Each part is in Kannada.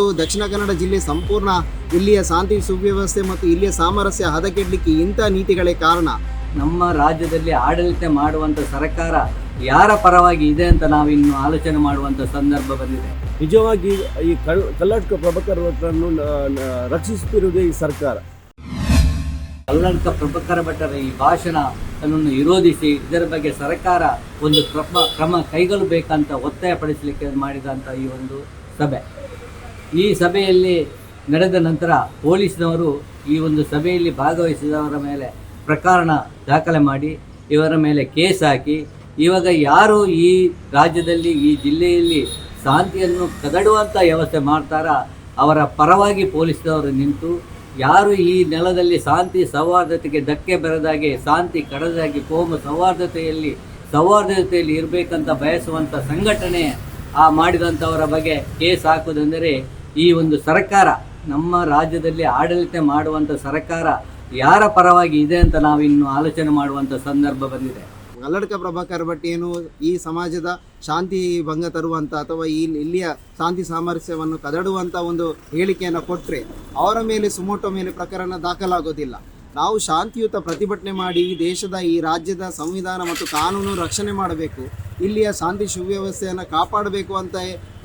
ಇವತ್ತು ದಕ್ಷಿಣ ಕನ್ನಡ ಜಿಲ್ಲೆ ಸಂಪೂರ್ಣ ಇಲ್ಲಿಯ ಶಾಂತಿ ಸುವ್ಯವಸ್ಥೆ ಮತ್ತು ಇಲ್ಲಿಯ ಸಾಮರಸ್ಯ ಹದಗೆಡ್ಲಿಕ್ಕೆ ಇಂಥ ನೀತಿಗಳೇ ಕಾರಣ. ನಮ್ಮ ರಾಜ್ಯದಲ್ಲಿ ಆಡಳಿತ ಮಾಡುವಂಥ ಸರ್ಕಾರ ಯಾರ ಪರವಾಗಿ ಇದೆ ಅಂತ ನಾವಿನ್ನು ಆಲೋಚನೆ ಮಾಡುವಂಥ ಸಂದರ್ಭ ಬಂದಿದೆ. ನಿಜವಾಗಿ ಈ ಕರ್ನಾಟಕ ಪ್ರಭಾಕರ್ ಭಟ್ರನ್ನು ನ- ನ- ರಕ್ಷಿಸುತ್ತಿರುವುದೇ ಈ ಸರ್ಕಾರ. ಕರ್ನಾಟಕ ಪ್ರಭಾಕರ ಭಟ್ಟರ ಈ ಭಾಷಣ ಅನ್ನು ವಿರೋಧಿಸಿ ಇದರ ಬಗ್ಗೆ ಸರ್ಕಾರ ಒಂದು ಕ್ರಮ ಕ್ರಮ ಕೈಗೊಳ್ಳಬೇಕಂತ ಒತ್ತಾಯಪಡಿಸಲಿಕ್ಕೆ ಮಾಡಿದಂಥ ಈ ಒಂದು ಸಭೆ. ಈ ಸಭೆಯಲ್ಲಿ ನಡೆದ ನಂತರ ಪೊಲೀಸ್ನವರು ಈ ಒಂದು ಸಭೆಯಲ್ಲಿ ಭಾಗವಹಿಸಿದವರ ಮೇಲೆ ಪ್ರಕರಣ ದಾಖಲೆ ಮಾಡಿ, ಇವರ ಮೇಲೆ ಕೇಸ್ ಹಾಕಿ, ಇವಾಗ ಯಾರು ಈ ರಾಜ್ಯದಲ್ಲಿ, ಈ ಜಿಲ್ಲೆಯಲ್ಲಿ ಶಾಂತಿಯನ್ನು ಕದಡುವಂಥ ವ್ಯವಸ್ಥೆ ಮಾಡ್ತಾರ, ಅವರ ಪರವಾಗಿ ಪೊಲೀಸ್ನವರು ನಿಂತು ಯಾರು ಈ ನೆಲದಲ್ಲಿ ಶಾಂತಿ ಸೌಹಾರ್ದತೆಗೆ ಧಕ್ಕೆ ಬರದಾಗೆ ಶಾಂತಿ ಕಡದಾಗಿ ಕೋಮು ಸೌಹಾರ್ದತೆಯಲ್ಲಿ ಸೌಹಾರ್ದತೆಯಲ್ಲಿ ಇರಬೇಕಂತ ಬಯಸುವಂಥ ಸಂಘಟನೆ ಆ ಮಾಡಿದಂಥವರ ಬಗ್ಗೆ ಕೇಸ್ ಹಾಕುವುದೆಂದರೆ ಈ ಒಂದು ಸರ್ಕಾರ ನಮ್ಮ ರಾಜ್ಯದಲ್ಲಿ ಆಡಳಿತ ಮಾಡುವಂಥ ಸರ್ಕಾರ ಯಾರ ಪರವಾಗಿ ಇದೆ ಅಂತ ನಾವು ಇನ್ನು ಆಲೋಚನೆ ಮಾಡುವಂಥ ಸಂದರ್ಭ ಬಂದಿದೆ. ಗಲ್ಲಡ್ಕ ಪ್ರಭಾಕರ್ ಭಟ್ ಏನು ಈ ಸಮಾಜದ ಶಾಂತಿ ಭಂಗ ತರುವಂಥ ಅಥವಾ ಈ ಇಲ್ಲಿಯ ಶಾಂತಿ ಸಾಮರಸ್ಯವನ್ನು ಕದಡುವಂಥ ಒಂದು ಹೇಳಿಕೆಯನ್ನು ಕೊಟ್ಟರೆ ಅವರ ಮೇಲೆ ಸುಮೋಟೋ ಮೇಲೆ ಪ್ರಕರಣ ದಾಖಲಾಗೋದಿಲ್ಲ. ನಾವು ಶಾಂತಿಯುತ ಪ್ರತಿಭಟನೆ ಮಾಡಿ ದೇಶದ ಈ ರಾಜ್ಯದ ಸಂವಿಧಾನ ಮತ್ತು ಕಾನೂನು ರಕ್ಷಣೆ ಮಾಡಬೇಕು. ಇಲ್ಲಿಯ ಶಾಂತಿ ಸುವ್ಯವಸ್ಥೆಯನ್ನು ಕಾಪಾಡಬೇಕು ಅಂತ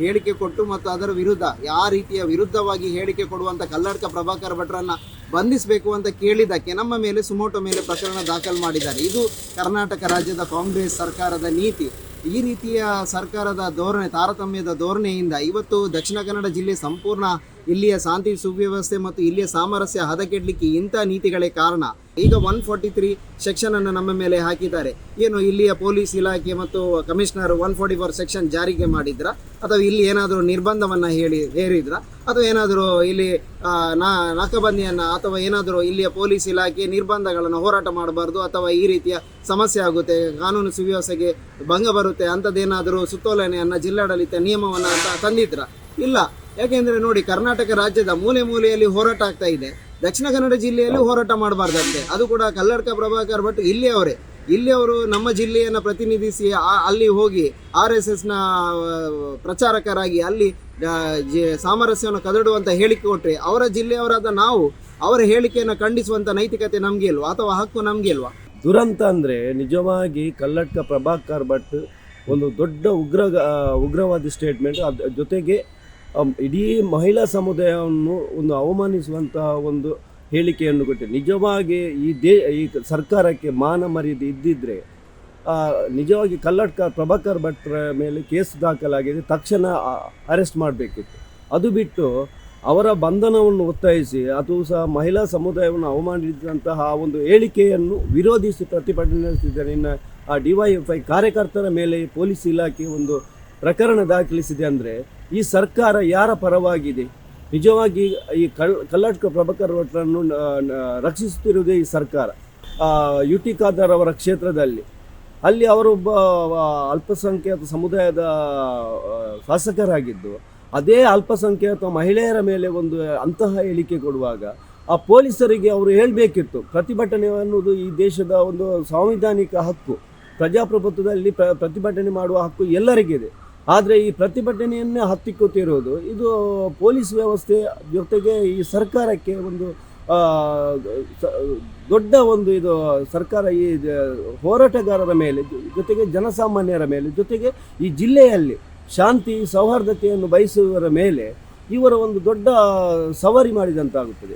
ಹೇಳಿಕೆ ಕೊಟ್ಟು ಮತ್ತು ಅದರ ವಿರುದ್ಧ ಯಾವ ರೀತಿಯ ವಿರುದ್ಧವಾಗಿ ಹೇಳಿಕೆ ಕೊಡುವಂಥ ಕಲ್ಲಡ್ಕ ಪ್ರಭಾಕರ್ ಭಟ್ರನ್ನ ಬಂಧಿಸಬೇಕು ಅಂತ ಕೇಳಿದ್ದಕ್ಕೆ ನಮ್ಮ ಮೇಲೆ ಸುಮೋಟೋ ಮೇಲೆ ಪ್ರಕರಣ ದಾಖಲು ಮಾಡಿದ್ದಾರೆ. ಇದು ಕರ್ನಾಟಕ ರಾಜ್ಯದ ಕಾಂಗ್ರೆಸ್ ಸರ್ಕಾರದ ನೀತಿ. ಈ ರೀತಿಯ ಸರ್ಕಾರದ ಧೋರಣೆ, ತಾರತಮ್ಯದ ಧೋರಣೆಯಿಂದ ಇವತ್ತು ದಕ್ಷಿಣ ಕನ್ನಡ ಜಿಲ್ಲೆ ಸಂಪೂರ್ಣ ಇಲ್ಲಿಯ ಶಾಂತಿ ಸುವ್ಯವಸ್ಥೆ ಮತ್ತು ಇಲ್ಲಿಯ ಸಾಮರಸ್ಯ ಹದಗೆಡ್ಲಿಕ್ಕೆ ಇಂಥ ನೀತಿಗಳೇ ಕಾರಣ. ಈಗ ಒನ್ ಫಾರ್ಟಿ ತ್ರೀ ಸೆಕ್ಷನ್ ಅನ್ನು ನಮ್ಮ ಮೇಲೆ ಹಾಕಿದ್ದಾರೆ. ಏನು ಇಲ್ಲಿಯ ಪೊಲೀಸ್ ಇಲಾಖೆ ಮತ್ತು commissioner one forty four section ಜಾರಿಗೆ ಮಾಡಿದ್ರ? ಅಥವಾ ಇಲ್ಲಿ ಏನಾದರೂ ನಿರ್ಬಂಧವನ್ನು ಹೇಳಿ, ಹೇರಿದ್ರ? ಅಥವಾ ಏನಾದರೂ ಇಲ್ಲಿ ನಾಕಬಂದಿಯನ್ನ ಅಥವಾ ಏನಾದರೂ ಇಲ್ಲಿಯ ಪೊಲೀಸ್ ಇಲಾಖೆ ನಿರ್ಬಂಧಗಳನ್ನು ಹೋರಾಟ ಮಾಡಬಾರ್ದು ಅಥವಾ ಈ ರೀತಿಯ ಸಮಸ್ಯೆ ಆಗುತ್ತೆ, ಕಾನೂನು ಸುವ್ಯವಸ್ಥೆಗೆ ಭಂಗ ಬರುತ್ತೆ ಅಂಥದ್ದೇನಾದರೂ ಸುತ್ತೋಲನೆಯನ್ನು ಜಿಲ್ಲಾಡಳಿತ ನಿಯಮವನ್ನು ಅಂತ ತಂದಿದ್ರ? ಇಲ್ಲ. ಯಾಕೆಂದ್ರೆ ನೋಡಿ, ಕರ್ನಾಟಕ ರಾಜ್ಯದ ಮೂಲೆ ಮೂಲೆಯಲ್ಲಿ ಹೋರಾಟ ಆಗ್ತಾ ಇದೆ. ದಕ್ಷಿಣ ಕನ್ನಡ ಜಿಲ್ಲೆಯಲ್ಲಿ ಹೋರಾಟ ಮಾಡಬಾರ್ದಂತೆ. ಅದು ಕೂಡ ಕಲ್ಲಡ್ಕ ಪ್ರಭಾಕರ್ ಭಟ್ ಇಲ್ಲಿ ಅವರೇ. ಇಲ್ಲಿ ಅವರು ನಮ್ಮ ಜಿಲ್ಲೆಯನ್ನು ಪ್ರತಿನಿಧಿಸಿ ಅಲ್ಲಿ ಹೋಗಿ ಆರ್ ಎಸ್ ಎಸ್ನ ಪ್ರಚಾರಕರಾಗಿ ಅಲ್ಲಿ ಸಾಮರಸ್ಯವನ್ನು ಕದಡುವಂತ ಹೇಳಿಕೆ ಕೊಟ್ಟರೆ ಅವರ ಜಿಲ್ಲೆಯವರಾದ ನಾವು ಅವರ ಹೇಳಿಕೆಯನ್ನು ಖಂಡಿಸುವಂತ ನೈತಿಕತೆ ನಮ್ಗೆ ಇಲ್ವಾ? ಅಥವಾ ಹಕ್ಕು ನಮ್ಗೆ ಇಲ್ವಾ? ದುರಂತ ಅಂದರೆ ನಿಜವಾಗಿ ಕಲ್ಲಡ್ಕ ಪ್ರಭಾಕರ್ ಭಟ್ ಒಂದು ದೊಡ್ಡ ಉಗ್ರ ಉಗ್ರವಾದಿ ಸ್ಟೇಟ್ಮೆಂಟ್ ಜೊತೆಗೆ ಇಡೀ ಮಹಿಳಾ ಸಮುದಾಯವನ್ನು ಒಂದು ಅವಮಾನಿಸುವಂತಹ ಒಂದು ಹೇಳಿಕೆಯನ್ನು ಕೊಟ್ಟೆ. ನಿಜವಾಗಿ ಈ ದೇ, ಈ ಸರ್ಕಾರಕ್ಕೆ ಮಾನ ಮರ್ಯಾದೆ ಇದ್ದಿದ್ದರೆ ನಿಜವಾಗಿ ಕಲ್ಲಡ್ಕ ಪ್ರಭಾಕರ್ ಭಟ್ರ ಮೇಲೆ ಕೇಸ್ ದಾಖಲಾಗಿದೆ, ತಕ್ಷಣ ಅರೆಸ್ಟ್ ಮಾಡಬೇಕಿತ್ತು. ಅದು ಬಿಟ್ಟು ಅವರ ಬಂಧನವನ್ನು ಒತ್ತಾಯಿಸಿ, ಅದು ಸಹ ಮಹಿಳಾ ಸಮುದಾಯವನ್ನು ಅವಮಾನಿಸಿದಂತಹ ಒಂದು ಹೇಳಿಕೆಯನ್ನು ವಿರೋಧಿಸಿ ಪ್ರತಿಭಟನೆ ನಡೆಸಿದ್ದಾರೆ. ಇನ್ನು ಆ ಡಿವೈಎಫ್ಐ ಕಾರ್ಯಕರ್ತರ ಮೇಲೆ ಪೊಲೀಸ್ ಇಲಾಖೆ ಒಂದು ಪ್ರಕರಣ ದಾಖಲಿಸಿದೆ ಅಂದರೆ ಈ ಸರ್ಕಾರ ಯಾರ ಪರವಾಗಿದೆ? ನಿಜವಾಗಿ ಈ ಕಲ್ ಕರ್ನಾಟಕ ಪ್ರಭಾಕರ್ ಭಟ್ರನ್ನು ರಕ್ಷಿಸುತ್ತಿರುವುದೇ ಈ ಸರ್ಕಾರ. ಯು ಟಿ ಖಾದರ್ ಅವರ ಕ್ಷೇತ್ರದಲ್ಲಿ. ಅಲ್ಲಿ ಅವರೊಬ್ಬ ಅಲ್ಪಸಂಖ್ಯಾತ ಸಮುದಾಯದ ಶಾಸಕರಾಗಿದ್ದು, ಅದೇ ಅಲ್ಪಸಂಖ್ಯಾತ ಮಹಿಳೆಯರ ಮೇಲೆ ಒಂದು ಅಂತಹ ಹೇಳಿಕೆ ಕೊಡುವಾಗ, ಆ ಪೊಲೀಸರಿಗೆ ಅವರು ಹೇಳಬೇಕಿತ್ತು. ಪ್ರತಿಭಟನೆ ಅನ್ನೋದು ಈ ದೇಶದ ಒಂದು ಸಾಂವಿಧಾನಿಕ ಹಕ್ಕು. ಪ್ರಜಾಪ್ರಭುತ್ವದಲ್ಲಿ ಪ್ರ, ಪ್ರತಿಭಟನೆ ಮಾಡುವ ಹಕ್ಕು ಎಲ್ಲರಿಗಿದೆ. ಆದರೆ ಈ ಪ್ರತಿಭಟನೆಯನ್ನೇ ಹತ್ತಿಕ್ಕುತ್ತಿರುವುದು ಇದು ಪೊಲೀಸ್ ವ್ಯವಸ್ಥೆ ಜೊತೆಗೆ ಈ ಸರ್ಕಾರಕ್ಕೆ ಒಂದು ದೊಡ್ಡ ಒಂದು ಇದು ಸರ್ಕಾರ ಈ ಹೋರಾಟಗಾರರ ಮೇಲೆ, ಜೊತೆಗೆ ಜನಸಾಮಾನ್ಯರ ಮೇಲೆ, ಜೊತೆಗೆ ಈ ಜಿಲ್ಲೆಯಲ್ಲಿ ಶಾಂತಿ, ಸೌಹಾರ್ದತೆಯನ್ನು ಬಯಸುವವರ ಮೇಲೆ ಇವರ ಒಂದು ದೊಡ್ಡ ಸವಾರಿ ಮಾಡಿದಂತಾಗುತ್ತದೆ.